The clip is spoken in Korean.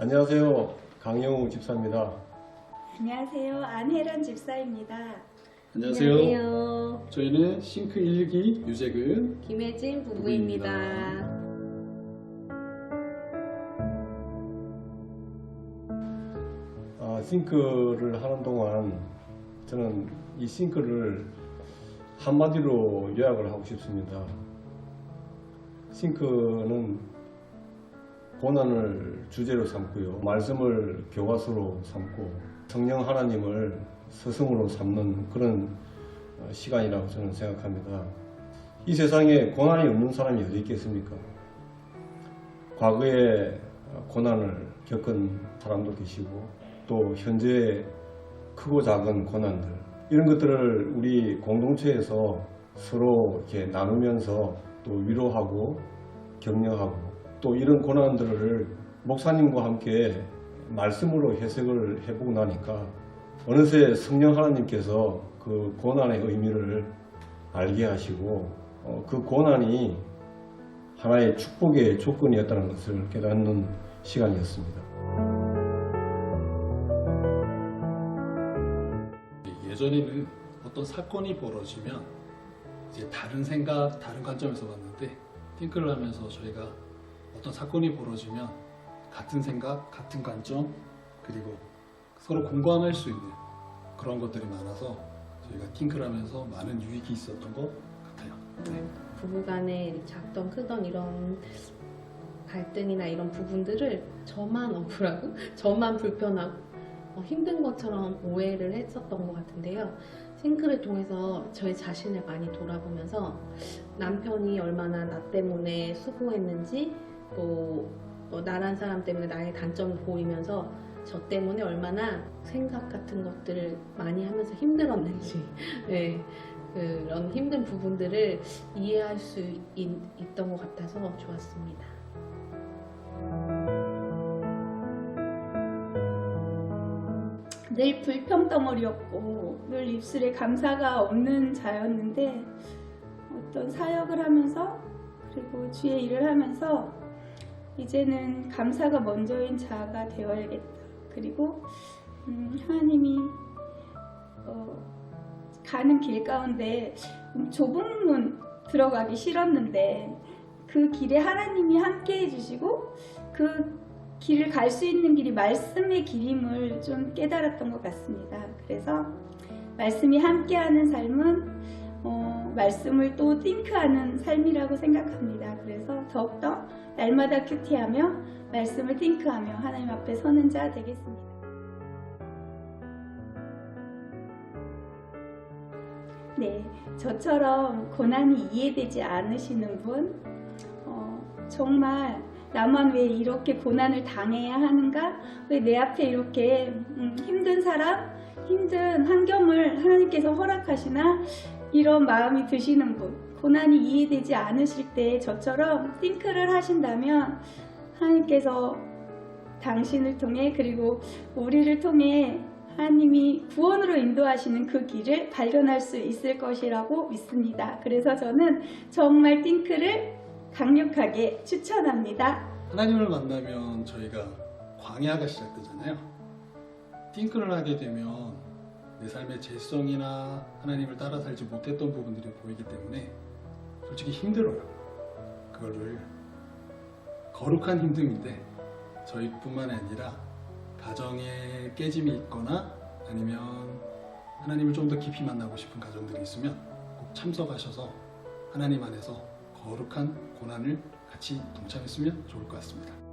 안녕하세요. 강영우 집사입니다. 안녕하세요. 안혜란 집사입니다. 안녕하세요. 안녕하세요. 저희는 싱크 1기 유재근 김혜진 부부입니다. 아, 싱크를 하는 동안 저는 이 싱크를 한마디로 요약을 하고 싶습니다. 싱크는 고난을 주제로 삼고요. 말씀을 교과서로 삼고 성령 하나님을 스승으로 삼는 그런 어, 시간이라고 저는 생각합니다. 이 세상에 고난이 없는 사람이 어디 있겠습니까? 과거에 고난을 겪은 사람도 계시고 또 현재 크고 작은 고난들 이런 것들을 우리 공동체에서 서로 이렇게 나누면서 또 위로하고 격려하고 또 이런 고난들을 목사님과 함께 말씀으로 해석을 해보고 나니까 어느새 성령 하나님께서 그 고난의 의미를 알게 하시고 어, 그 고난이 하나의 축복의 조건이었다는 것을 깨닫는 시간이었습니다. 예전에는 어떤 사건이 벌어지면 이제 다른 생각, 다른 관점에서 봤는데 띵크를 하면서 저희가 어떤 사건이 벌어지면 같은 생각, 같은 관점 그리고 서로 공감할 수 있는 그런 것들이 많아서 저희가 띵크를 하면서 많은 유익이 있었던 것 같아요. 네. 부부간에 작던 크던 이런 갈등이나 이런 부분들을 저만 억울하고 저만 불편하고 어, 힘든 것처럼 오해를 했었던 것 같은데요. 싱크를 통해서 저희 자신을 많이 돌아보면서 남편이 얼마나 나 때문에 수고했는지 또 어, 나란 사람 때문에 나의 단점을 보이면서 저 때문에 얼마나 생각 같은 것들을 많이 하면서 힘들었는지 네, 그런 힘든 부분들을 이해할 수 있, 있던 것 같아서 좋았습니다. 늘 불평덩어리였고 늘 입술에 감사가 없는 자였는데 어떤 사역을 하면서 그리고 주의 일을 하면서 이제는 감사가 먼저인 자가 되어야겠다. 그리고 음, 하나님이 어, 가는 길 가운데 음, 좁은 문 들어가기 싫었는데 그 길에 하나님이 함께 해주시고 그 길을 갈 수 있는 길이 말씀의 길임을 좀 깨달았던 것 같습니다. 그래서 말씀이 함께하는 삶은 어, 말씀을 또 띵크하는 삶이라고 생각합니다. 그래서 더욱더 날마다 큐티하며 말씀을 띵크하며 하나님 앞에 서는 자 되겠습니다. 네, 저처럼 고난이 이해되지 않으시는 분, 어, 정말 나만 왜 이렇게 고난을 당해야 하는가? 왜 내 앞에 이렇게 음, 힘든 사람, 힘든 환경을 하나님께서 허락하시나? 이런 마음이 드시는 분, 고난이 이해되지 않으실 때 저처럼 띵크를 하신다면 하나님께서 당신을 통해 그리고 우리를 통해 하나님이 구원으로 인도하시는 그 길을 발견할 수 있을 것이라고 믿습니다. 그래서 저는 정말 띵크를 강력하게 추천합니다. 하나님을 만나면 저희가 광야가 시작되잖아요. 띵크를 하게 되면 내 삶의 재성이나 하나님을 따라 살지 못했던 부분들이 보이기 때문에 솔직히 힘들어요. 그거를 거룩한 힘듦인데 저희뿐만 아니라 가정에 깨짐이 있거나 아니면 하나님을 좀 더 깊이 만나고 싶은 가정들이 있으면 꼭 참석하셔서 하나님 안에서 거룩한 고난을 같이 동참했으면 좋을 것 같습니다.